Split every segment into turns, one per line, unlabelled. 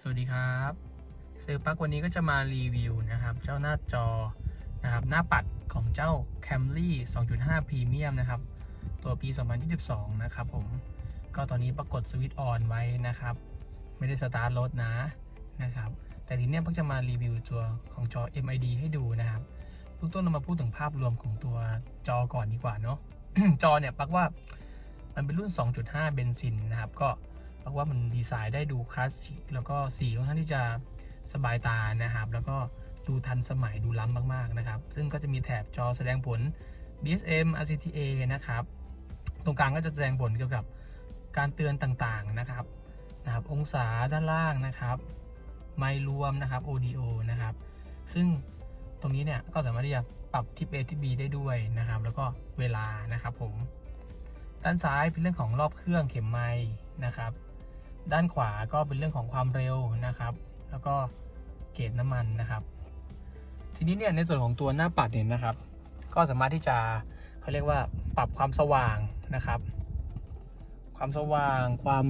สวัสดีครับซื้อปักวันนี้ก็จะมารีวิวนะครับ เจ้าหน้าจอนะครับหน้าปัดของเจ้า Camry 2.5 Premium นะครับ ตัวปี 2022 นะครับผม ก็ตอนนี้ปรากฏสวิตช์ออนไว้นะครับ ไม่ได้สตาร์ทรถนะนะครับ แต่ทีนี้ยปักจะมารีวิวตัวของจอ MID ให้ดูนะครับเบื้องต้นเรามาพูดถึงภาพรวมของตัวจอก่อนดีกว่าเนาะจอเนี่ยปักว่ามันเป็นรุ่น 2.5 เบนซินนะครับ ก็ ปักว่ามันดีไซน์ได้ดูคลาสสิกแล้วก็สีค่อนข้างที่จะสบายตานะครับ แล้วก็ดูทันสมัยดูล้ำมากๆนะครับ ซึ่งก็จะมีแถบจอแสดงผล BSM RCTA นะครับ ตรงกลางก็จะแสดงผลเกี่ยวกับการเตือนต่างๆนะครับนะครับ องศาด้านล่างนะครับไมล์รวมนะครับ audio นะครับ ซึ่งตรงนี้เนี่ยก็สามารถที่จะปรับทิป A ทิป B ได้ด้วยนะครับ แล้วก็เวลานะครับผม ด้านซ้ายเป็นเรื่องของรอบเครื่องเข็มไม้นะครับ ด้านขวาก็เป็นเรื่องของความเร็วนะครับ แล้วก็เกจน้ำมันนะครับ ทีนี้เนี่ยในส่วนของตัวหน้าปัดเนี่ยนะครับ ก็สามารถที่จะเขาเรียกว่าปรับความสว่างนะครับ ความสว่างความ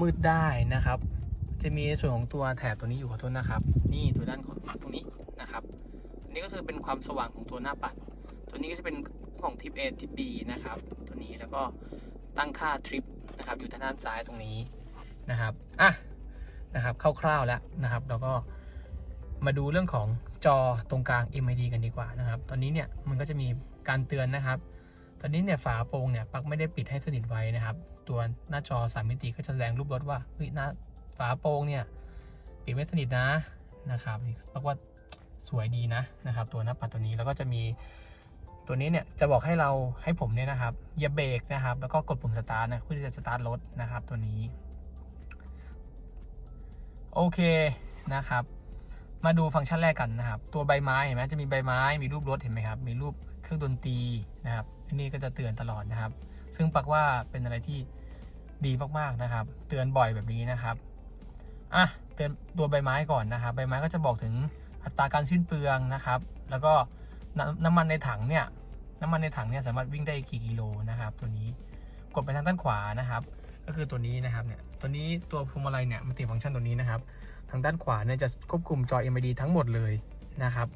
มืดได้นะครับ จะมีในส่วนของตัวแถบตัวนี้อยู่ขอโทษนะครับ นี่ตัวด้านของตรงนี้นะครับตัวนี้ก็คือเป็นความสว่างของตัวหน้าปัด ตัวนี้ก็จะเป็นของทิป A ทิป B นะครับ ตัวนี้แล้วก็ตั้งค่าทริปนะครับอยู่ทางด้านซ้ายตรงนี้ นะครับอะนะครับคร่าวๆแล้วนะครับแล้วก็มาดูเรื่องของจอตรงกลาง MID กันดีกว่านะครับ ตอนนี้เนี่ยมันก็จะมีการเตือนนะครับ ตอนนี้เนี่ยฝาโปร่งเนี่ยปักไม่ได้ปิดให้สนิทไว้นะครับ ตัวหน้าจอ 3 มิติก็จะแสดงรูปรถว่าเฮ้ยหน้าฝาโปร่งเนี่ยปิดไม่สนิทนะนะครับปักว่าสวยดีนะนะครับ ตัวหน้าปัดตัวนี้แล้วก็จะมีตัวนี้เนี่ยจะบอกให้เราให้ผมเนี่ยนะครับเหยียบเบรกนะครับ แล้วก็กดปุ่มสตาร์ทนะเพื่อที่จะสตาร์ทรถนะครับตัวนี้ โอเคนะครับ มาดูฟังก์ชันแรกกันนะครับ ตัวใบไม้เห็นไหมจะมีใบไม้มีรูปรถเห็นไหมครับ มีรูปเครื่องดนตรีนะครับอันนี้ก็จะเตือนตลอดนะครับ ซึ่งปักว่าเป็นอะไรที่ดีมากๆนะครับ เตือนบ่อยแบบนี้นะครับอะเตือนตัวใบไม้ก่อนนะครับ ใบไม้ก็จะบอกถึงอัตราการสิ้นเปลืองนะครับ แล้วก็น้ำน้ำมันในถังเนี่ยน้ำมันในถังเนี่ยสามารถวิ่งได้กี่กิโลนะครับ ตัวนี้กดไปทางด้านขวานะครับ ก็คือตัวนี้นะครับเนี่ย ตัวนี้ตัวพวงมาลัยเนี่ยมันติดฟังก์ชันตัวนี้นะครับ ทางด้านขวาเนี่ยจะควบคุมจอ MID ทั้งหมดเลยนะครับ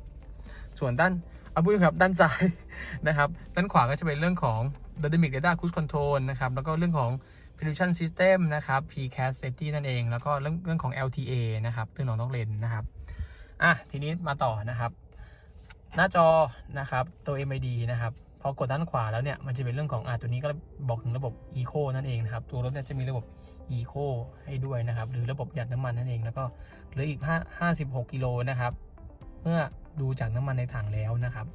ส่วนด้านเอาพูดครับด้านซ้ายนะครับ ด้านขวาก็จะเป็นเรื่องของ Dynamic Data Cruise Control นะครับ แล้วก็เรื่องของ Precision System นะครับ PCAS Safety นั่นเอง แล้วก็เรื่องเรื่องของ LTA นะครับเตือนของต้องเลนนะครับอะทีนี้มาต่อนะครับ หน้าจอนะครับตัว MID นะครับพอกดด้านขวาแล้วเนี่ยมันจะเป็นเรื่องของอะตัวนี้ก็บอกถึงระบบ Eco นั่นเองนะครับ ตัวรถเนี่ยจะมีระบบ Eco ให้ด้วยนะครับ หรือระบบประหยัดน้ำมันนั่นเอง แล้วก็เหลืออีก5 56กิโลนะครับ เมื่อดูจากน้ำมันในถังแล้วนะครับ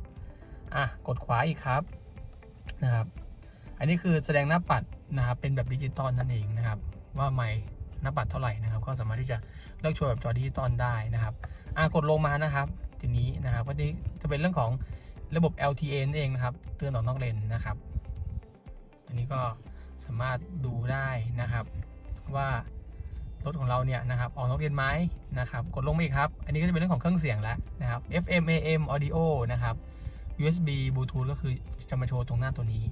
อะ กดขวาอีกครับนะครับ อันนี้คือแสดงหน้าปัดนะครับ เป็นแบบดิจิตอลนั่นเองนะครับ ว่าไม่หน้าปัดเท่าไหร่นะครับ ก็สามารถที่จะเลือกโชว์แบบจอดิจิตอลได้นะครับ อะ กดลงมานะครับ ทีนี้นะครับ ก็จะเป็นเรื่องของระบบ LTA นั่นเองนะครับ เตือนออกนอกเลนนะครับตัวนี้ก็สามารถดูได้นะครับ ว่ารถของเราเนี่ยนะครับออกนอกเลนไหมนะครับกดลงมาอีกครับ อันนี้ก็จะเป็นเรื่องของเครื่องเสียงแล้วนะครับ FM AM audio นะครับ USB Bluetooth ก็คือจะมาโชว์ตรงหน้าตัวนี้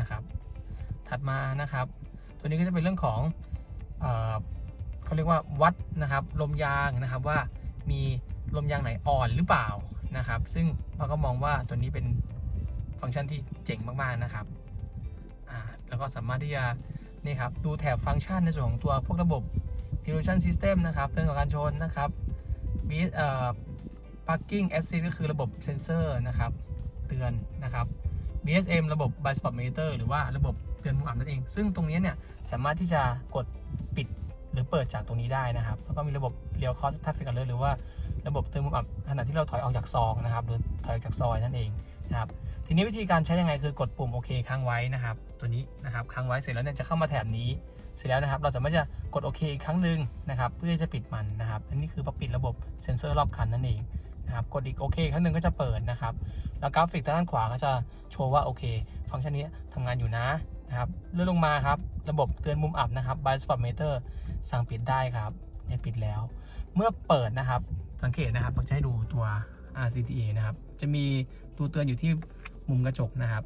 นะครับ ถัดมานะครับ ตัวนี้ก็จะเป็นเรื่องของเออเขาเรียกว่าวัดนะครับลมยางนะครับว่ามีลมยางไหนอ่อนหรือเปล่านะครับ ซึ่งเราก็มองว่าตัวนี้เป็นฟังก์ชันที่เจ๋งมากๆนะครับแล้วก็สามารถที่จะ นี่ครับ ดูแถบฟังก์ชันในส่วนของตัวพวกระบบ Fusion System นะครับเตือนต่อการชนนะครับมีเอ่อ Parking Assist ก็คือระบบเซนเซอร์นะครับ เตือนนะครับ BSM ระบบ Blind Spot Monitor หรือว่าระบบเตือนมุมอับนั่นเอง ซึ่งตรงนี้เนี่ยสามารถที่จะกดปิดหรือเปิดจากตรงนี้ได้นะครับ แล้วก็มีระบบ Real Cross Traffic Alert หรือว่าระบบเตือนมุมอับขณะที่เราถอยออกจากซองนะครับหรือถอยออกจากซอยนั่นเอง นะครับทีนี้วิธีการใช้ยังไงคือกดปุ่มโอเคค้างไว้นะครับ ตัวนี้นะครับค้างไว้เสร็จแล้วเนี่ยจะเข้ามาแถบนี้เสร็จแล้วนะครับ เราจะไม่จะกดโอเคอีกครั้งหนึ่งนะครับ เพื่อจะปิดมันนะครับอันนี้คือพอปิดระบบเซ็นเซอร์รอบคันนั่นเองนะครับกดอีกโอเคครั้งหนึ่งก็จะเปิดนะครับ แล้วกราฟิกทางด้านขวาก็จะโชว์ว่าโอเค ฟังก์ชันนี้ทำงานอยู่นะนะครับเลื่อนลงมาครับ ระบบเตือนมุมอับนะครับ Blind Spot Meter สั่งปิดได้ครับเนี่ยปิดแล้ว เมื่อเปิดนะครับ สังเกตนะครับผมจะให้ดูตัว RCTA นะครับ จะมีตัวเตือนอยู่ที่มุมกระจกนะครับ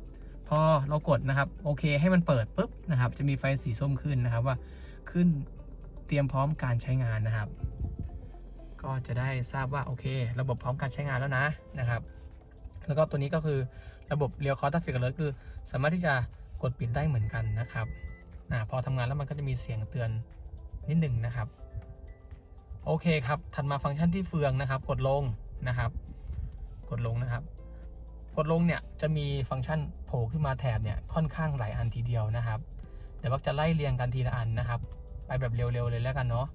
พอเรากดนะครับโอเคให้มันเปิดปุ๊บนะครับ จะมีไฟสีส้มขึ้นนะครับว่าขึ้นเตรียมพร้อมการใช้งานนะครับ ก็จะได้ทราบว่าโอเค ระบบพร้อมการใช้งานแล้วนะนะครับ แล้วก็ตัวนี้ก็คือระบบเรียวคอร์ t ฟิกเลยคือ สามารถที่จะกดปิดได้เหมือนกันนะครับอพอทำงานแล้วมันก็จะมีเสียงเตือนนิดหนึ่งนะครับ โอเคครับ ถัดมาฟังก์ชันที่เฟืองนะครับ กดลงนะครับ กดลงนะครับ กดลงเนี่ยจะมีฟังก์ชันโผล่ขึ้นมาแถบเนี่ยค่อนข้างหลายอันทีเดียวนะครับแต่ว่าจะไล่เรียงกันทีละอันนะครับ ไปแบบเร็วๆเลยแล้วกันเนาะ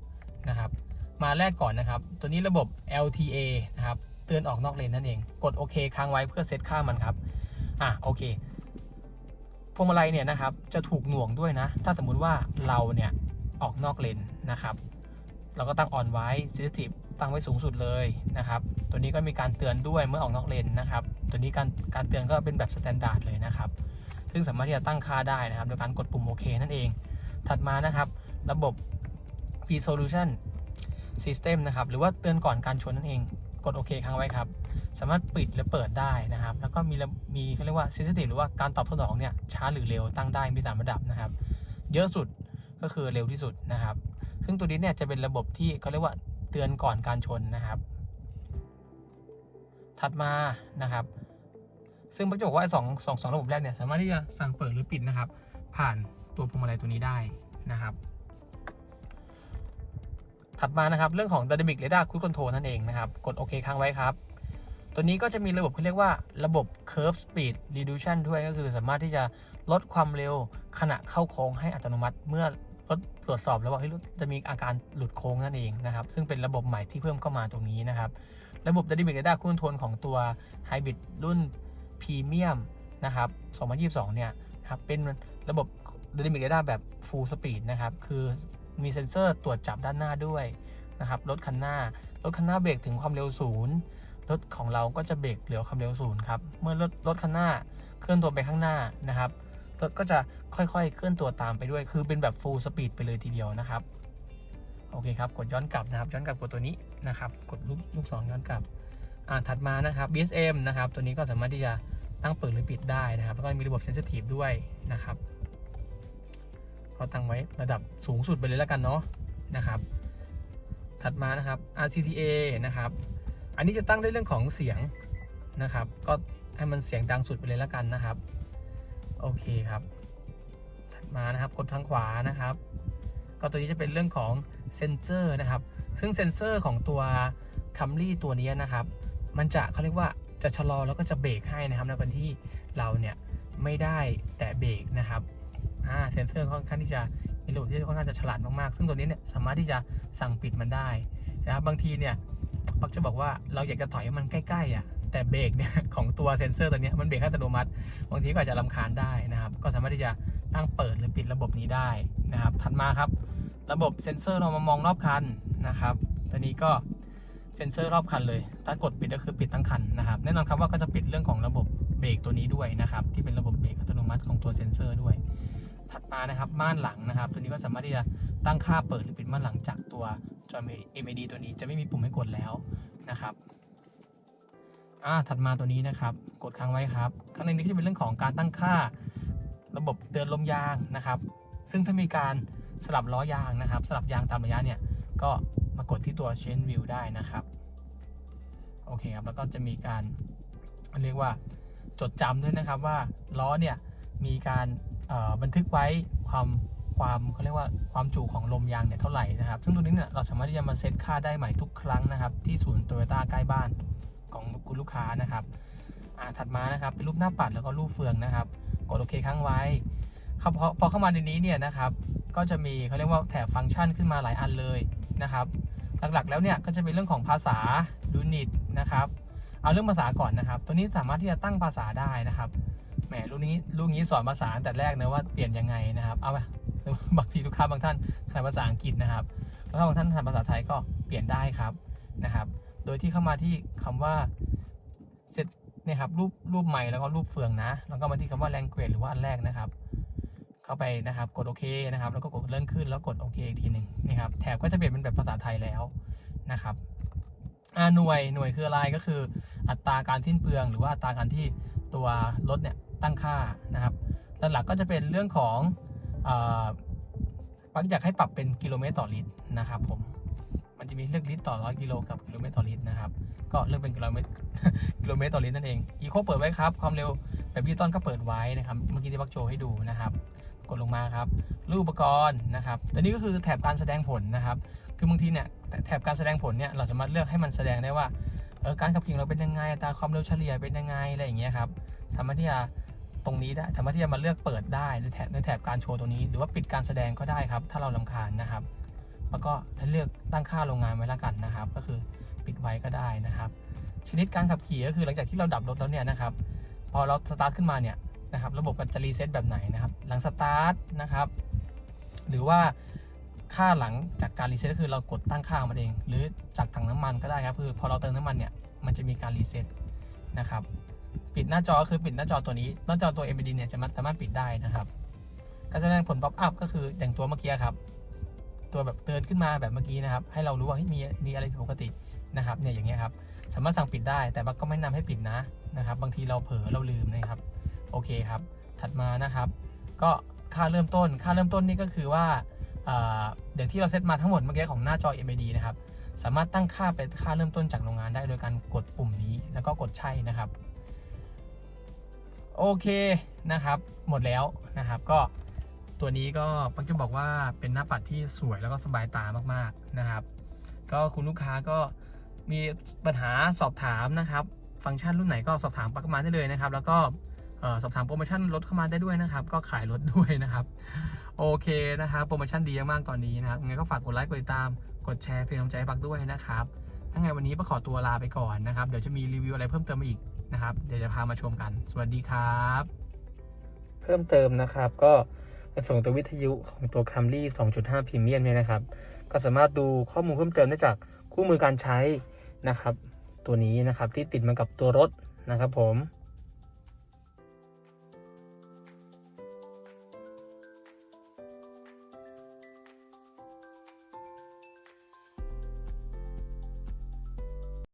นะครับ มาแรกก่อนนะครับ ตัวนี้ระบบ LTA นะครับเตือนออกนอกเลนนั่นเอง กดโอเคค้างไว้เพื่อเซตค่ามันครับอะโอเคพวงมาลัยเนี่ยนะครับจะถูกหน่วงด้วยนะ ถ้าสมมุติว่าเราเนี่ยออกนอกเลนนะครับ เราก็ตั้งออนไว้ sensitive ตั้งไว้สูงสุดเลยนะครับ ตัวนี้ก็มีการเตือนด้วยเมื่อออกนอกเลนนะครับ ตัวนี้การการเตือนก็เป็นแบบสแตนดาร์ดเลยนะครับ ซึ่งสามารถที่จะตั้งค่าได้นะครับ โดยการกดปุ่มโอเคนั่นเอง ถัดมานะครับ ระบบ P Solution System นะครับ หรือว่าเตือนก่อนการชนนั่นเอง กดโอเคค้างไว้ครับ สามารถปิดหรือเปิดได้นะครับ แล้วก็มีระมีเขาเรียกว่า sensitive หรือว่าการตอบสนองเนี่ยช้าหรือเร็วตั้งได้มีสามระดับนะครับ เยอะสุดก็คือเร็วที่สุดนะครับ ซึ่งตัวนี้เนี่ยจะเป็นระบบที่เขาเรียกว่า เตือนก่อนการชนนะครับ ถัดมานะครับ ซึ่งผมจะบอกว่าสองสองสองระบบแรกเนี่ยสามารถที่จะสั่งเปิดหรือปิดนะครับ ผ่านตัวพวงมาลัยตัวนี้ได้นะครับ ถัดมานะครับเรื่องของ Dynamic Radar Cruise Control นั่นเองนะครับ กดโอเคค้างไว้ครับ ตัวนี้ก็จะมีระบบที่เรียกว่าระบบ Curve Speed Reduction ด้วยก็คือสามารถที่จะลดความเร็วขณะเข้าโค้งให้อัตโนมัติเมื่อ รถตรวจสอบแล้วว่าเฮ้ยรถจะมีอาการหลุดโค้งนั่นเองนะครับ ซึ่งเป็นระบบใหม่ที่เพิ่มเข้ามาตรงนี้นะครับ ระบบ Dynamic Radar Cruise Control ของตัว Hybrid รุ่นพรีเมียมนะครับ2022 เนี่ยนะครับเป็นระบบ Dynamic Radar แบบ Full Speed นะครับ คือมีเซ็นเซอร์ตรวจจับด้านหน้าด้วยนะครับรถคันหน้ารถคันหน้าเบรกถึงความเร็วศูนย์รถของเราก็จะเบรกเหลือความเร็วศูนย์ครับ เมื่อรถรถคันหน้าเคลื่อนตัวไปข้างหน้านะครับ ก็จะค่อยๆ เคลื่อนตัวตามไปด้วย คือเป็นแบบ Full Speed ไปเลยทีเดียวนะครับ โอเคครับ กดย้อนกลับนะครับ ย้อนกลับกดตัวนี้นะครับ กดลูกลูกศรย้อนกลับ อ่า ถัดมานะครับ BSM นะครับ ตัวนี้ก็สามารถที่จะตั้งเปิดหรือปิดได้นะครับ แล้วก็มีระบบ Sensitive ด้วยนะครับ ก็ตั้งไว้ระดับสูงสุดไปเลยแล้วกันเนาะนะครับ ถัดมานะครับ RCTA นะครับ อันนี้จะตั้งได้เรื่องของเสียงนะครับ ก็ให้มันเสียงดังสุดไปเลยแล้วกันนะครับ โอเคครับ ถัดมานะครับกดทางขวานะครับ ก็ตัวนี้จะเป็นเรื่องของเซนเซอร์นะครับ ซึ่งเซนเซอร์ของตัวคัมรี่ตัวนี้นะครับ มันจะเขาเรียกว่าจะชะลอแล้วก็จะเบรกให้นะครับในวันที่เราเนี่ยไม่ได้แตะเบรกนะครับอ่าเซนเซอร์ค่อนข้างที่จะมีระบบที่ค่อนข้างจะฉลาดมากๆ ซึ่งตัวนี้เนี่ยสามารถที่จะสั่งปิดมันได้นะครับบางทีเนี่ยปักจะบอกว่าเราอยากจะถอยให้มันใกล้ๆอะ แต่เบรกเนี่ยของตัวเซนเซอร์ตัวนี้มันเบรกอัตโนมัติ บางทีก็อาจจะรำคาญได้นะครับ ก็สามารถที่จะตั้งเปิดหรือปิดระบบนี้ได้นะครับ ถัดมาครับ ระบบเซ็นเซอร์เรามามองรอบคันนะครับตัวนี้ก็เซ็นเซอร์รอบคันเลย ถ้ากดปิดก็คือปิดทั้งคันนะครับ แน่นอนครับว่าก็จะปิดเรื่องของระบบเบรกตัวนี้ด้วยนะครับ ที่เป็นระบบเบรกอัตโนมัติของตัวเซ็นเซอร์ด้วย ถัดมานะครับม่านหลังนะครับ ตัวนี้ก็สามารถที่จะตั้งค่าเปิดหรือปิดม่านหลังจากตัวจอ MID ตัวนี้จะไม่มีปุ่มให้กดแล้วนะครับ อ่าถัดมาตัวนี้นะครับ กดค้างไว้ครับ ข้างในนี้ก็จะเป็นเรื่องของการตั้งค่า ระบบเตือนลมยางนะครับ ซึ่งถ้ามีการสลับล้อยางนะครับ สลับยางตามระยะเนี่ย ก็มากดที่ตัว Chain View ได้นะครับ โอเคครับ แล้วก็จะมีการเรียกว่าจดจำด้วยนะครับว่าล้อเนี่ยมีการบันทึกไว้ความความเขาเรียกว่าความจุของลมยางเนี่ยเท่าไหร่นะครับ ซึ่งตัวนี้เนี่ยเราสามารถที่จะมาเซตค่าได้ใหม่ทุกครั้งนะครับ ที่ศูนย์โตโยต้าใกล้บ้าน ของคุณลูกค้านะครับอ่าถัดมานะครับเป็นรูปหน้าปัดแล้วก็รูปเฟืองนะครับ กดโอเคค้างไว้ครับพอพอเข้ามาในนี้เนี่ยนะครับก็จะมีเขาเรียกว่าแถบฟังก์ชันขึ้นมาหลายอันเลยนะครับ หลักๆแล้วเนี่ยก็จะเป็นเรื่องของภาษายูนิตนะครับ เอาเรื่องภาษาก่อนนะครับ ตัวนี้สามารถที่จะตั้งภาษาได้นะครับแหมลูกนี้ลูกนี้สอนภาษาแต่แรกนะว่าเปลี่ยนยังไงนะครับเอาไปบางทีลูกค้าบางท่านถนัดภาษาอังกฤษนะครับลูกค้าบางท่านถนัดภาษาไทยก็เปลี่ยนได้ครับนะครับ โดยที่เข้ามาที่คำว่าเสร็จเนี่ยครับรูปรูปใหม่แล้วก็รูปเฟืองนะ แล้วก็มาที่คำว่า language หรือว่าอันแรกนะครับ เข้าไปนะครับกดโอเคนะครับ แล้วก็กดเลื่อนขึ้นแล้วกดโอเคอีกทีหนึ่งนี่ครับแถบก็จะเปลี่ยนเป็นแบบภาษาไทยแล้วนะครับอ่าหน่วยหน่วยคืออะไรก็คือ อัตราการสิ้นเปลือง หรือว่าอัตราการที่ตัวรถเนี่ยตั้งค่านะครับหลักๆก็จะเป็นเรื่องของออปักอยากให้ปรับเป็นกิโลเมตรต่อลิตรนะครับผม จะมีเลือกลิตรต่อร้อยกิโลกับกิโลเมตรต่อลิตรนะครับ ก็เลือกเป็นกิโลเมตรกิโลเมตรต่อลิตรนั่นเอง อีโคเปิดไว้ครับ ความเร็วแบบดิจิตอลก็เปิดไว้นะครับ เมื่อกี้ที่บักโจให้ดูนะครับ กดลงมาครับ รูปอุปกรณ์นะครับ ตัวนี้ก็คือแถบการแสดงผลนะครับ คือบางทีเนี่ยแถบการแสดงผลเนี่ยเราสามารถเลือกให้มันแสดงได้ว่าเออการขับขี่เราเป็นยังไงตาความเร็วเฉลี่ยเป็นยังไงอะไรอย่างเงี้ยครับสามารถที่จะตรงนี้ได้สามารถที่จะมาเลือกเปิดได้ในแถบในแถบการโชว์ตรงนี้ หรือว่าปิดการแสดงก็ได้ครับ ถ้าเราลำคาญนะครับ แล้วก็เลือกตั้งค่าโรงงานไว้ละกันนะครับ ก็คือปิดไว้ก็ได้นะครับ ชนิดการขับขี่ก็คือหลังจากที่เราดับรถแล้วเนี่ยนะครับ พอเราสตาร์ทขึ้นมาเนี่ยนะครับ ระบบมันจะรีเซ็ตแบบไหนนะครับ หลังสตาร์ทนะครับ หรือว่าค่าหลังจากการรีเซ็ตก็คือเรากดตั้งค่ามันเอง หรือจากถังน้ำมันก็ได้ครับ คือพอเราเติมน้ำมันเนี่ย มันจะมีการรีเซ็ตนะครับ ปิดหน้าจอก็คือปิดหน้าจอตัวนี้ หน้าจอตัว MBD เนี่ยจะสามารถปิดได้นะครับ การแสดงผลป๊อปอัพก็คืออย่างตัวเมื่อกี้ครับ ตัวแบบเตือนขึ้นมาแบบเมื่อกี้นะครับ ให้เรารู้ว่ามีมีอะไรผิดปกตินะครับเนี่ยอย่างเงี้ยครับสามารถสั่งปิดได้แต่ว่าก็ไม่นะนำให้ปิดนะนะครับ บางทีเราเผลอเราลืมนะครับโอเคครับ ถัดมานะครับ ก็ค่าเริ่มต้น ค่าเริ่มต้นนี่ก็คือว่าเอ่อเดี๋ยวที่เราเซตมาทั้งหมดเมื่อกี้ของหน้าจอ MID นะครับ สามารถตั้งค่าเป็นค่าเริ่มต้นจากโรงงานได้โดยการกดปุ่มนี้แล้วก็กดใช่นะครับ โอเคนะครับ หมดแล้วนะครับ ก็ ตัวนี้ก็ปักจะบอกว่าเป็นหน้าปัดที่สวยแล้วก็สบายตามากๆนะครับ ก็คุณลูกค้าก็มีปัญหาสอบถามนะครับ ฟังก์ชันรุ่นไหนก็สอบถามปักมาได้เลยนะครับ แล้วก็สอบถามโปรโมชั่นลดเข้ามาได้ด้วยนะครับ ก็ขายรถด้วยนะครับ โอเคนะครับโปรโมชั่นดีมากตอนนี้นะครับยังไงก็ฝากกดไลค์กดติดตาม กดแชร์เพลงกำลังใจปักด้วยนะครับถ้าไงวันนี้ปักขอตัวลาไปก่อนนะครับ เดี๋ยวจะมีรีวิวอะไรเพิ่มเติมมาอีกนะครับ เดี๋ยวจะพามาชมกัน สวัสดีครับ เพิ่มเติมนะครับก็ ในส่วนของตัววิทยุของตัว Camry 2.5 Premium เนี่ยนะครับ ก็สามารถดูข้อมูลเพิ่มเติมได้จากคู่มือการใช้นะครับ ตัวนี้นะครับที่ติดมากับตัวรถนะครับผม